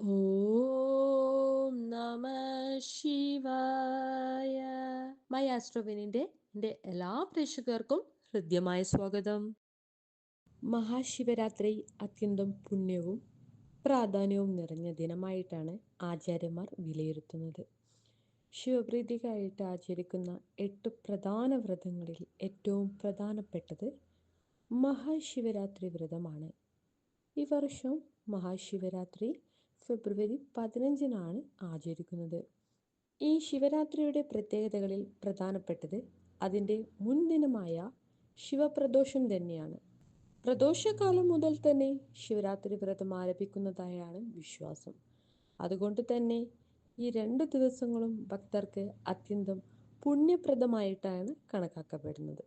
ഓം നമ ശിവായ. മൈ ആസ്ട്രോവിനിന്റെ എന്റെ എല്ലാ പ്രേക്ഷകർക്കും ഹൃദ്യമായ സ്വാഗതം. മഹാശിവരാത്രി അത്യന്തം പുണ്യവും പ്രാധാന്യവും നിറഞ്ഞ ദിനമായിട്ടാണ് ആചാര്യന്മാർ വിലയിരുത്തുന്നത്. ശിവപ്രീതിക്കായിട്ട് ആചരിക്കുന്ന എട്ട് പ്രധാന വ്രതങ്ങളിൽ ഏറ്റവും പ്രധാനപ്പെട്ടത് മഹാശിവരാത്രി വ്രതമാണ്. ഈ വർഷം മഹാശിവരാത്രി ഫെബ്രുവരി പതിനഞ്ചിനാണ് ആചരിക്കുന്നത്. ഈ ശിവരാത്രിയുടെ പ്രത്യേകതകളിൽ പ്രധാനപ്പെട്ടത് അതിന്റെ മുൻദിനമായ ശിവപ്രദോഷം തന്നെയാണ്. പ്രദോഷകാലം മുതൽ തന്നെ ശിവരാത്രി വ്രതം ആരംഭിക്കുന്നതായാണ് വിശ്വാസം. അതുകൊണ്ട് തന്നെ ഈ രണ്ട് ദിവസങ്ങളും ഭക്തർക്ക് അത്യന്തം പുണ്യപ്രദമായിട്ടാണ് കണക്കാക്കപ്പെടുന്നത്.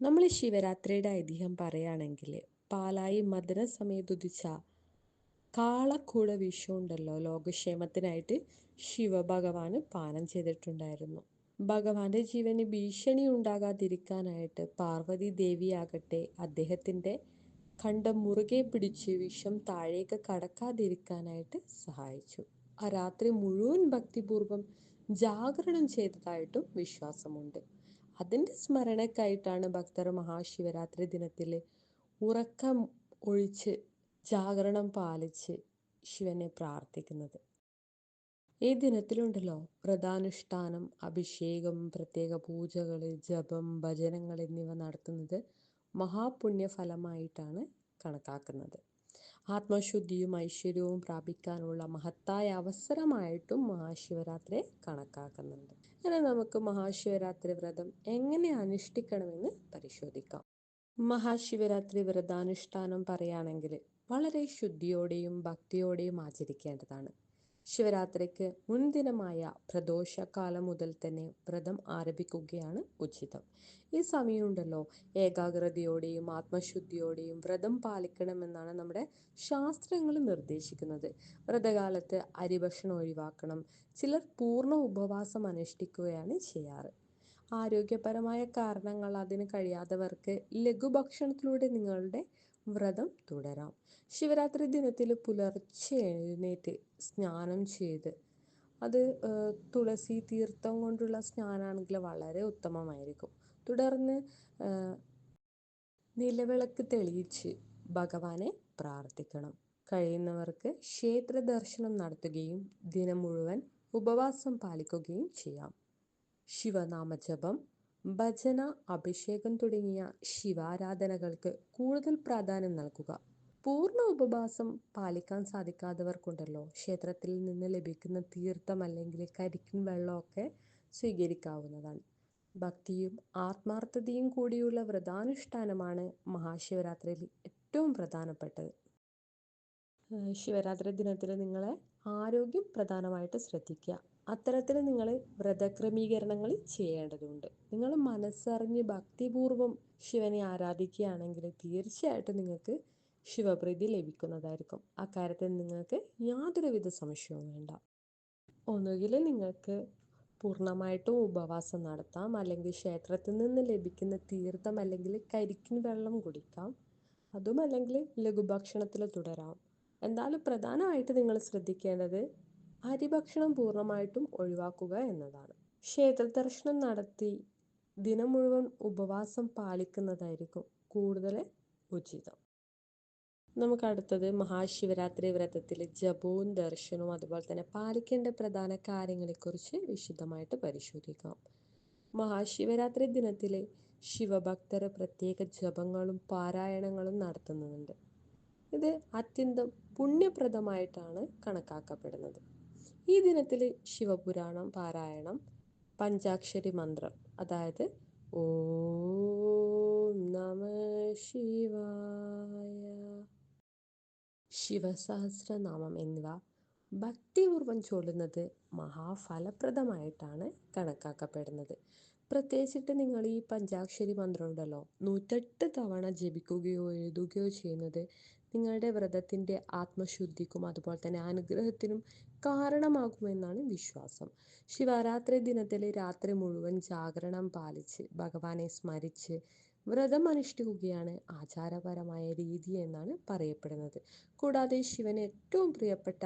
നമ്മൾ ശിവരാത്രിയുടെ ഐതിഹ്യം പറയുകയാണെങ്കിൽ പാലായി മദന സമയത്തുദിച്ച കാളക്കൂട വിഷുണ്ടല്ലോ ലോകക്ഷേമത്തിനായിട്ട് ശിവഭഗവാന് പാനം ചെയ്തിട്ടുണ്ടായിരുന്നു. ഭഗവാന്റെ ജീവന് ഭീഷണി ഉണ്ടാകാതിരിക്കാനായിട്ട് പാർവതി ദേവിയാകട്ടെ അദ്ദേഹത്തിന്റെ കണ്ട മുറുകെ പിടിച്ച് വിഷം താഴേക്ക് കടക്കാതിരിക്കാനായിട്ട് സഹായിച്ചു. ആ രാത്രി മുഴുവൻ ഭക്തിപൂർവം ജാഗരണം ചെയ്തതായിട്ടും വിശ്വാസമുണ്ട്. അതിന്റെ സ്മരണക്കായിട്ടാണ് ഭക്തർ മഹാശിവരാത്രി ദിനത്തിൽ ഉറക്കം ഒഴിച്ച് ജാഗരണം പാലിച്ച് ശിവനെ പ്രാർത്ഥിക്കുന്നത്. ഈ ദിനത്തിലുണ്ടല്ലോ വ്രതാനുഷ്ഠാനം അഭിഷേകം പ്രത്യേക പൂജകൾ ജപം ഭജനങ്ങൾ എന്നിവ നടത്തുന്നത് മഹാപുണ്യഫലമായിട്ടാണ് കണക്കാക്കുന്നത്. ആത്മശുദ്ധിയും ഐശ്വര്യവും പ്രാപിക്കാനുള്ള മഹത്തായ അവസരമായിട്ടും മഹാശിവരാത്രിയെ കണക്കാക്കുന്നുണ്ട്. അങ്ങനെ നമുക്ക് മഹാശിവരാത്രി വ്രതം എങ്ങനെ അനുഷ്ഠിക്കണമെന്ന് പരിശോധിക്കാം. മഹാശിവരാത്രി വ്രതാനുഷ്ഠാനം പറയുകയാണെങ്കിൽ വളരെ ശുദ്ധിയോടെയും ഭക്തിയോടെയും ആചരിക്കേണ്ടതാണ്. ശിവരാത്രിക്ക് മുൻദിനമായ പ്രദോഷകാലം മുതൽ തന്നെ വ്രതം ആരംഭിക്കുകയാണ് ഉചിതം. ഈ സമയമുണ്ടല്ലോ ഏകാഗ്രതയോടെയും ആത്മശുദ്ധിയോടെയും വ്രതം പാലിക്കണമെന്നാണ് നമ്മുടെ ശാസ്ത്രങ്ങൾ നിർദ്ദേശിക്കുന്നത്. വ്രതകാലത്ത് അരിഭക്ഷണം ഒഴിവാക്കണം ചിലർ പൂർണ ഉപവാസം അനുഷ്ഠിക്കുകയാണ് ചെയ്യാറ്. ആരോഗ്യപരമായ കാരണങ്ങൾ അതിന് കഴിയാത്തവർക്ക് ലഘുഭക്ഷണത്തിലൂടെ നിങ്ങളുടെ വ്രതം തുടരാം. ശിവരാത്രി ദിനത്തിൽ പുലർച്ചെ എഴുന്നേറ്റ് സ്നാനം ചെയ്ത് അത് തുളസി തീർത്ഥം കൊണ്ടുള്ള സ്നാനാണെങ്കിൽ വളരെ ഉത്തമമായിരിക്കും. തുടർന്ന് നിലവിളക്ക് തെളിയിച്ച് ഭഗവാനെ പ്രാർത്ഥിക്കണം. കഴിയുന്നവർക്ക് ക്ഷേത്ര ദർശനം നടത്തുകയും ദിനം മുഴുവൻ ഉപവാസം പാലിക്കുകയും ചെയ്യാം. ശിവനാമജപം ഭജന അഭിഷേകം തുടങ്ങിയ ശിവാരാധനകൾക്ക് കൂടുതൽ പ്രാധാന്യം നൽകുക. പൂർണ ഉപവാസം പാലിക്കാൻ സാധിക്കാത്തവർക്കുണ്ടല്ലോ. ക്ഷേത്രത്തിൽ നിന്ന് ലഭിക്കുന്ന തീർത്ഥം അല്ലെങ്കിൽ കരിക്കും വെള്ളമൊക്കെ സ്വീകരിക്കാവുന്നതാണ്. ഭക്തിയും ആത്മാർത്ഥതയും കൂടിയുള്ള വ്രതാനുഷ്ഠാനമാണ് മഹാശിവരാത്രിയിൽ ഏറ്റവും പ്രധാനപ്പെട്ടത്. ശിവരാത്രി ദിനത്തിൽ നിങ്ങളെ ആരോഗ്യം പ്രധാനമായിട്ട് ശ്രദ്ധിക്കുക. അത്തരത്തിൽ നിങ്ങൾ വ്രതക്രമീകരണങ്ങൾ ചെയ്യേണ്ടതുണ്ട്. നിങ്ങൾ മനസ്സറിഞ്ഞ് ഭക്തിപൂർവം ശിവനെ ആരാധിക്കുകയാണെങ്കിൽ തീർച്ചയായിട്ടും നിങ്ങൾക്ക് ശിവപ്രീതി ലഭിക്കുന്നതായിരിക്കും. അക്കാര്യത്തിൽ നിങ്ങൾക്ക് യാതൊരുവിധ സംശയവും വേണ്ട. ഒന്നുകിൽ നിങ്ങൾക്ക് പൂർണമായിട്ടും ഉപവാസം നടത്താം. അല്ലെങ്കിൽ ക്ഷേത്രത്തിൽ നിന്ന് ലഭിക്കുന്ന തീർത്ഥം അല്ലെങ്കിൽ കരിക്കിൻ വെള്ളം കുടിക്കാം. അതും അല്ലെങ്കിൽ ലഘുഭക്ഷണത്തിൽ തുടരാം. എന്തായാലും പ്രധാനമായിട്ട് നിങ്ങൾ ശ്രദ്ധിക്കേണ്ടത് അരിഭക്ഷണം പൂർണമായിട്ടും ഒഴിവാക്കുക എന്നതാണ്. ക്ഷേത്ര ദർശനം നടത്തി ദിനം മുഴുവൻ ഉപവാസം പാലിക്കുന്നതായിരിക്കും കൂടുതൽ ഉചിതം. നമുക്ക് അടുത്തത് മഹാശിവരാത്രി വ്രതത്തിൽ ജപവും ദർശനവും അതുപോലെ തന്നെ പാലിക്കേണ്ട പ്രധാന കാര്യങ്ങളെക്കുറിച്ച് വിശദമായിട്ട് പരിശോധിക്കാം. മഹാശിവരാത്രി ദിനത്തിലെ ശിവഭക്തർ പ്രത്യേക ജപങ്ങളും പാരായണങ്ങളും നടത്തുന്നുണ്ട്. ഇത് അത്യന്തം പുണ്യപ്രദമായിട്ടാണ് കണക്കാക്കപ്പെടുന്നത്. ഈ ദിനത്തിൽ ശിവപുരാണം പാരായണം പഞ്ചാക്ഷരി മന്ത്രം അതായത് ഓം നമ ശിവായ ശിവസഹസ്രനാമം എന്നിവ ഭക്തിപൂർവം ചൊല്ലുന്നത് മഹാഫലപ്രദമായിട്ടാണ് കണക്കാക്കപ്പെടുന്നത്. പ്രത്യേകിച്ചിട്ട് നിങ്ങൾ ഈ പഞ്ചാക്ഷരി മന്ത്രം ഉണ്ടല്ലോ നൂറ്റെട്ട് തവണ ജപിക്കുകയോ എഴുതുകയോ ചെയ്യുന്നത് നിങ്ങളുടെ വ്രതത്തിന്റെ ആത്മശുദ്ധിക്കും അതുപോലെ തന്നെ അനുഗ്രഹത്തിനും കാരണമാകുമെന്നാണ് വിശ്വാസം. ശിവരാത്രി ദിനത്തിലെ രാത്രി മുഴുവൻ ജാഗരണം പാലിച്ച് ഭഗവാനെ സ്മരിച്ച് വ്രതം അനുഷ്ഠിക്കുകയാണ് ആചാരപരമായ രീതി എന്നാണ് പറയപ്പെടുന്നത്. കൂടാതെ ശിവന് ഏറ്റവും പ്രിയപ്പെട്ട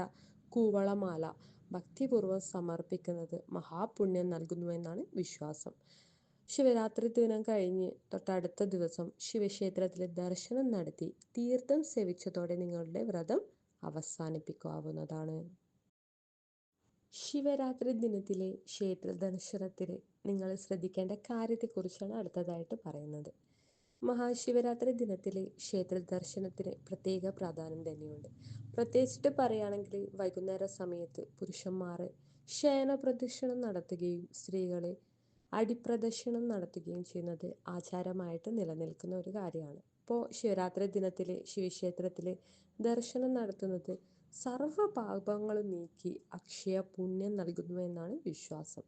കൂവളമാല ഭക്തിപൂർവം സമർപ്പിക്കുന്നത് മഹാപുണ്യം നൽകുന്നു എന്നാണ് വിശ്വാസം. ശിവരാത്രി ദിനം കഴിഞ്ഞ് തൊട്ടടുത്ത ദിവസം ശിവക്ഷേത്രത്തിലെ ദർശനം നടത്തി തീർത്ഥം സേവിച്ചതോടെ നിങ്ങളുടെ വ്രതം അവസാനിപ്പിക്കാവുന്നതാണ്. ശിവരാത്രി ദിനത്തിലെ ക്ഷേത്ര ദർശനത്തിൽ നിങ്ങൾ ശ്രദ്ധിക്കേണ്ട കാര്യത്തെക്കുറിച്ചാണ് അടുത്തതായിട്ട് പറയുന്നത്. മഹാശിവരാത്രി ദിനത്തിലെ ക്ഷേത്ര ദർശനത്തിന് പ്രത്യേക പ്രാധാന്യം തന്നെയുണ്ട്. പ്രത്യേകിച്ചിട്ട് പറയുകയാണെങ്കിൽ വൈകുന്നേര സമയത്ത് പുരുഷന്മാർ ശയന പ്രദക്ഷിണം നടത്തുകയും സ്ത്രീകൾ അടിപ്രദക്ഷിണം നടത്തുകയും ചെയ്യുന്നത് ആചാരമായിട്ട് നിലനിൽക്കുന്ന ഒരു കാര്യമാണ്. ഇപ്പോൾ ശിവരാത്രി ദിനത്തിൽ ശിവക്ഷേത്രത്തിൽ ദർശനം നടത്തുന്നത് പാപങ്ങളും നീക്കി അക്ഷയ പുണ്യം നൽകുന്നു എന്നാണ് വിശ്വാസം.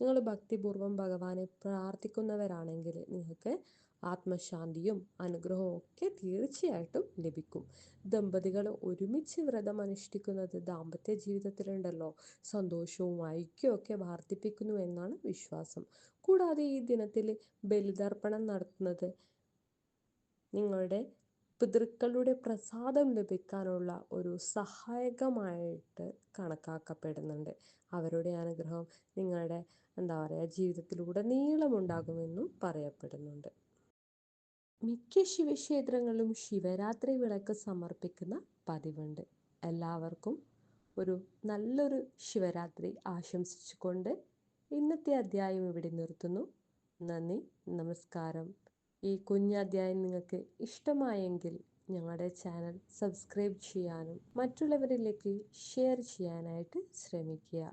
നിങ്ങൾ ഭക്തിപൂർവം ഭഗവാനെ പ്രാർത്ഥിക്കുന്നവരാണെങ്കിൽ നിങ്ങൾക്ക് ആത്മശാന്തിയും അനുഗ്രഹവും ഒക്കെ തീർച്ചയായിട്ടും ലഭിക്കും. ദമ്പതികൾ ഒരുമിച്ച് വ്രതം അനുഷ്ഠിക്കുന്നത് ദാമ്പത്യ ജീവിതത്തിലുണ്ടല്ലോ. സന്തോഷവും ഐക്യവും വർദ്ധിപ്പിക്കുന്നു എന്നാണ് വിശ്വാസം. കൂടാതെ ഈ ദിനത്തിൽ ബലിതർപ്പണം നടത്തുന്നത് നിങ്ങളുടെ പിതൃക്കളുടെ പ്രസാദം ലഭിക്കാനുള്ള ഒരു സഹായകമായിട്ട് കണക്കാക്കപ്പെടുന്നുണ്ട്. അവരുടെ അനുഗ്രഹം നിങ്ങളുടെ എന്താ പറയുക ജീവിതത്തിലുടനീളം ഉണ്ടാകുമെന്നും പറയപ്പെടുന്നുണ്ട്. മിക്ക ശിവക്ഷേത്രങ്ങളിലും ശിവരാത്രി വിളക്ക് സമർപ്പിക്കുന്ന പതിവുണ്ട്. എല്ലാവർക്കും ഒരു നല്ലൊരു ശിവരാത്രി ആശംസിച്ചുകൊണ്ട് ഇന്നത്തെ അധ്യായം ഇവിടെ നിർത്തുന്നു. നന്ദി നമസ്കാരം. ഈ കുഞ്ഞധ്യായം നിങ്ങൾക്ക് ഇഷ്ടമായെങ്കിൽ ഞങ്ങളുടെ ചാനൽ സബ്സ്ക്രൈബ് ചെയ്യാനും മറ്റുള്ളവരിലേക്ക് ഷെയർ ചെയ്യാനായിട്ട് ശ്രമിക്കുക.